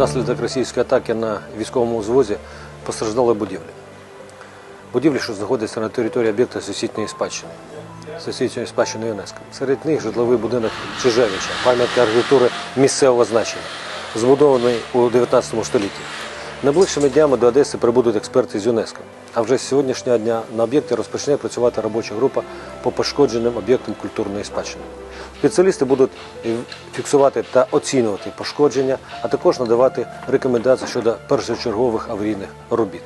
Внаслідок російської атаки на військовому узвозі постраждали будівлі. Будівлі, що знаходяться на території об'єкта сусідньої спадщини. сусідньої спадщини ЮНЕСКО. Серед них житловий будинок Чижевича, пам'ятка архітектури місцевого значення, збудований у 19 столітті. Найближчими днями до Одеси прибудуть експерти з ЮНЕСКО. А вже з сьогоднішнього дня на об'єкті розпочне працювати робоча група по пошкодженим об'єктам культурної спадщини. Спеціалісти будуть фіксувати та оцінювати пошкодження, а також надавати рекомендації щодо першочергових аварійних робіт.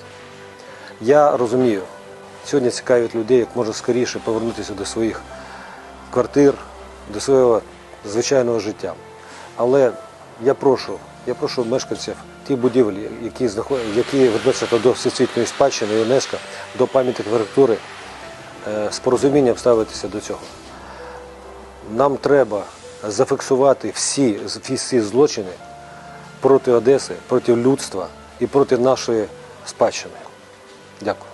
Я розумію, сьогодні цікавить людей як можна скоріше повернутися до своїх квартир, до свого звичайного життя. Але я прошу, я прошу мешканців ті будівлі, які які відносяться до всесвітньої спадщини ЮНЕСКО, до пам'яток архітектури, е, з порозумінням ставитися до цього. Нам треба зафіксувати всі, всі злочини проти Одеси, проти людства і проти нашої спадщини. Дякую.